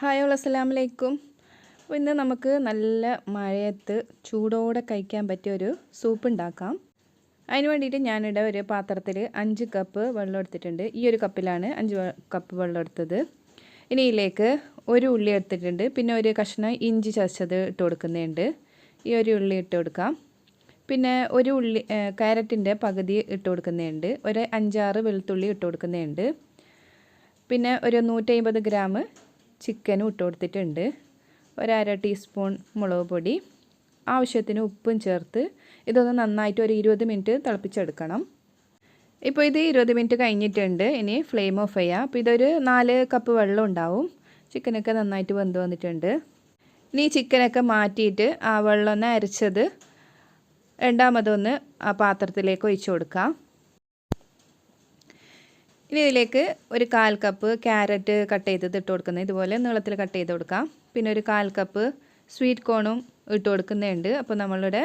Hi all അസ്സലാമു വലൈക്കും അപ്പോൾ ഇന്ന് നമുക്ക് നല്ല മഴയത്ത് ചൂടോടെ കഴിക്കാൻ പറ്റിയ ഒരു സൂപ്പ് ഉണ്ടാക്കാം. അതിന് വേണ്ടിയിട്ട് ഞാനിവിടെ ഒരു പാത്രത്തിൽ അഞ്ച് കപ്പ് വെള്ളം എടുത്തിട്ടുണ്ട്. ഈ ഒരു കപ്പിലാണ് അഞ്ച് കപ്പ് വെള്ളം എടുത്തത്. ഇനി ഇതിലേക്ക് ഒരു ഉള്ളി എടുത്തിട്ടുണ്ട്. പിന്നെ ഒരു കഷ്ണം ഇഞ്ചി ചതച്ചത് ഇട്ട് കൊടുക്കുന്നുണ്ട്. ഈ ഒരു ഉള്ളി ഇട്ട് കൊടുക്കാം. പിന്നെ ഒരു ഉള്ളി ക്യാരറ്റിന്റെ പകുതി ഇട്ട് കൊടുക്കുന്നുണ്ട്. ഒരു അഞ്ചാറ് വെളുത്തുള്ളി ഇട്ട് കൊടുക്കുന്നുണ്ട്. പിന്നെ ഒരു നൂറ്റമ്പത് ഗ്രാം ചിക്കനും ഇട്ട് കൊടുത്തിട്ടുണ്ട്. ഒരര ടീസ്പൂൺ മുളക് പൊടി. ആവശ്യത്തിന് ഉപ്പും ചേർത്ത് ഇതൊന്ന് നന്നായിട്ട് ഒരു ഇരുപത് മിനിറ്റ് തിളപ്പിച്ചെടുക്കണം. ഇപ്പോൾ ഇത് ഇരുപത് മിനിറ്റ് കഴിഞ്ഞിട്ടുണ്ട്. ഇനി ഫ്ലെയിം ഓഫ് ചെയ്യാം. അപ്പോൾ ഇതൊരു നാല് കപ്പ് വെള്ളം ഉണ്ടാവും. ചിക്കനൊക്കെ നന്നായിട്ട് വെന്ത് വന്നിട്ടുണ്ട്. ഇനി ചിക്കനൊക്കെ മാറ്റിയിട്ട് ആ വെള്ളം ഒന്ന് അരച്ചത് രണ്ടാമതൊന്ന് ആ പാത്രത്തിലേക്ക് ഒഴിച്ചു കൊടുക്കാം. ഇനി ഇതിലേക്ക് ഒരു കാൽ കപ്പ് ക്യാരറ്റ് കട്ട് ചെയ്തത് ഇട്ട് കൊടുക്കുന്നത്. ഇതുപോലെ നീളത്തിൽ കട്ട് ചെയ്ത് കൊടുക്കാം. പിന്നെ ഒരു കാൽ കപ്പ് സ്വീറ്റ് കോണും ഇട്ട് കൊടുക്കുന്നുണ്ട്. അപ്പോൾ നമ്മളുടെ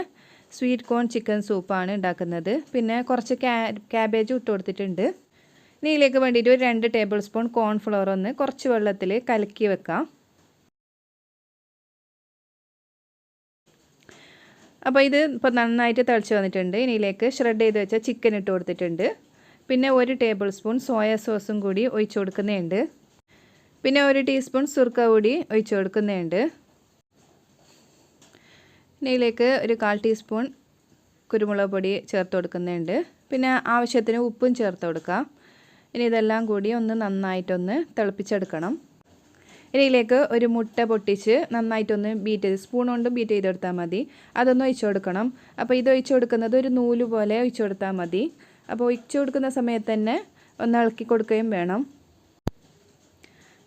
സ്വീറ്റ് കോൺ ചിക്കൻ സൂപ്പാണ് ഉണ്ടാക്കുന്നത്. പിന്നെ കുറച്ച് ക്യാ ക്യാബേജും ഇട്ട് കൊടുത്തിട്ടുണ്ട്. ഇനി ഇതിലേക്ക് വേണ്ടിയിട്ട് ഒരു രണ്ട് ടേബിൾ സ്പൂൺ കോൺഫ്ലവർ ഒന്ന് കുറച്ച് വെള്ളത്തിൽ കലക്കി വെക്കാം. അപ്പോൾ ഇത് ഇപ്പോൾ നന്നായിട്ട് തിളച്ച് വന്നിട്ടുണ്ട്. ഇനിയിലേക്ക് ഷ്രെഡ് ചെയ്ത് വെച്ച ചിക്കൻ ഇട്ട് കൊടുത്തിട്ടുണ്ട്. പിന്നെ ഒരു ടേബിൾ സ്പൂൺ സോയ സോസും കൂടി ഒഴിച്ചു കൊടുക്കുന്നുണ്ട് പിന്നെ ഒരു ടീസ്പൂൺ സുർക്ക കൂടി ഒഴിച്ചു കൊടുക്കുന്നുണ്ട് ഇതിലേക്ക് ഒരു കാൽ ടീസ്പൂൺ കുരുമുളക് പൊടി ചേർത്ത് കൊടുക്കുന്നുണ്ട് പിന്നെ ആവശ്യത്തിന് ഉപ്പും ചേർത്ത് കൊടുക്കാം. ഇനി ഇതെല്ലാം കൂടി ഒന്ന് നന്നായിട്ടൊന്ന് തിളപ്പിച്ചെടുക്കണം. ഇനി ഇതിലേക്ക് ഒരു മുട്ട പൊട്ടിച്ച് നന്നായിട്ടൊന്ന് ബീറ്റ് ചെയ്ത് സ്പൂൺ കൊണ്ട് ബീറ്റ് ചെയ്തെടുത്താൽ മതി. അതൊന്ന് ഒഴിച്ചു കൊടുക്കണം. അപ്പോൾ ഇത് ഒഴിച്ചു കൊടുക്കുന്നത് ഒരു നൂൽ പോലെ ഒഴിച്ചു കൊടുത്താൽ മതി. അപ്പോൾ ഒഴിച്ചു കൊടുക്കുന്ന സമയത്ത് തന്നെ ഒന്ന് ഇളക്കി കൊടുക്കുകയും വേണം.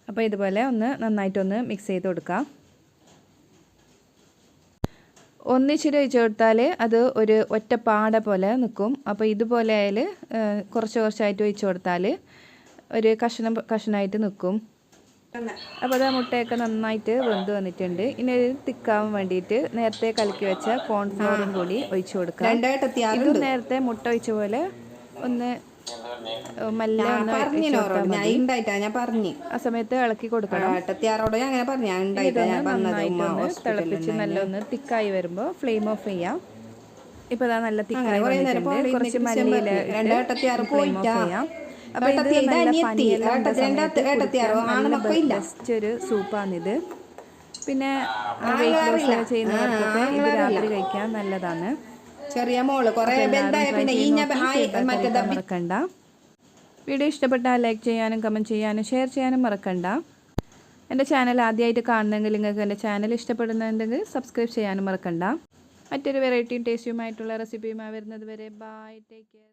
അപ്പോൾ ഇതുപോലെ ഒന്ന് നന്നായിട്ടൊന്ന് മിക്സ് ചെയ്ത് കൊടുക്കാം. ഒന്നിച്ചിട്ട് ഒഴിച്ചു കൊടുത്താൽ അത് ഒരു ഒറ്റ പാട പോലെ നിൽക്കും. അപ്പോൾ ഇതുപോലെ ആയാൽ കുറച്ച് കുറച്ചായിട്ട് ഒഴിച്ചു കൊടുത്താൽ ഒരു കഷ്ണം കഷ്ണമായിട്ട് നിൽക്കും. അപ്പോൾ അത് മുട്ടയൊക്കെ നന്നായിട്ട് വെന്ത് വന്നിട്ടുണ്ട്. ഇനി ഒരു തിക്കാവാൻ വേണ്ടിയിട്ട് നേരത്തെ കലക്കി വെച്ച കോൺഫ്ലോറും കൂടി ഒഴിച്ചു കൊടുക്കാം. ഇത് നേരത്തെ മുട്ട ഒഴിച്ച പോലെ ഒന്ന് മല്ല ഞാൻ ഉണ്ടായിട്ടാ ഞാൻ പറഞ്ഞു. ആ സമയത്ത് ഇളക്കി കൊടുക്കണം. ഏട്ടത്തിയാറോട് ഞാൻ അങ്ങനെ പറഞ്ഞു നന്നായിട്ടൊന്ന് തിളപ്പിച്ച് നല്ല ഒന്ന് തിക്കായി വരുമ്പോൾ ഫ്ലെയിം ഓഫ് ചെയ്യാം. ഇപ്പൊ ഇതാ നല്ല തിക്കായി കുറേ നേരം വന്നിട്ടുണ്ട്. കുറച്ച് മല്ലിയില ഫ്ലെയിം ഓഫ് ചെയ്യാം. ഇത് നല്ല. പനിയെല്ലാം. ബെസ്റ്റ് ഒരു സൂപ്പാണിത്. പിന്നെ വെയിറ്റ് ലോസ് ചെയ്യുന്നവർക്കൊക്കെ ഇത് രാത്രി കഴിക്കാൻ നല്ലതാണ്. ചെറിയ മോൾ. കുറെ ബെന്തായ പിന്നെ ഈ ഞാൻ മറ്റേതാ മറക്കണ്ട. വീഡിയോ ഇഷ്ടപ്പെട്ടാൽ ലൈക്ക് ചെയ്യാനും കമന്റ് ചെയ്യാനും ഷെയർ ചെയ്യാനും മറക്കണ്ട. എന്റെ ചാനൽ ആദ്യമായിട്ട് കാണുന്നെങ്കിൽ നിങ്ങൾക്ക് എന്റെ ചാനൽ ഇഷ്ടപ്പെടുന്നുണ്ടെങ്കിൽ സബ്സ്ക്രൈബ് ചെയ്യാനും മറക്കണ്ട. മറ്റൊരു വെറൈറ്റിയും ടേസ്റ്റിയുമായിട്ടുള്ള റെസിപ്പിയുമായി വരുന്നത് വരെ ബൈ ടേക്ക് കെയർ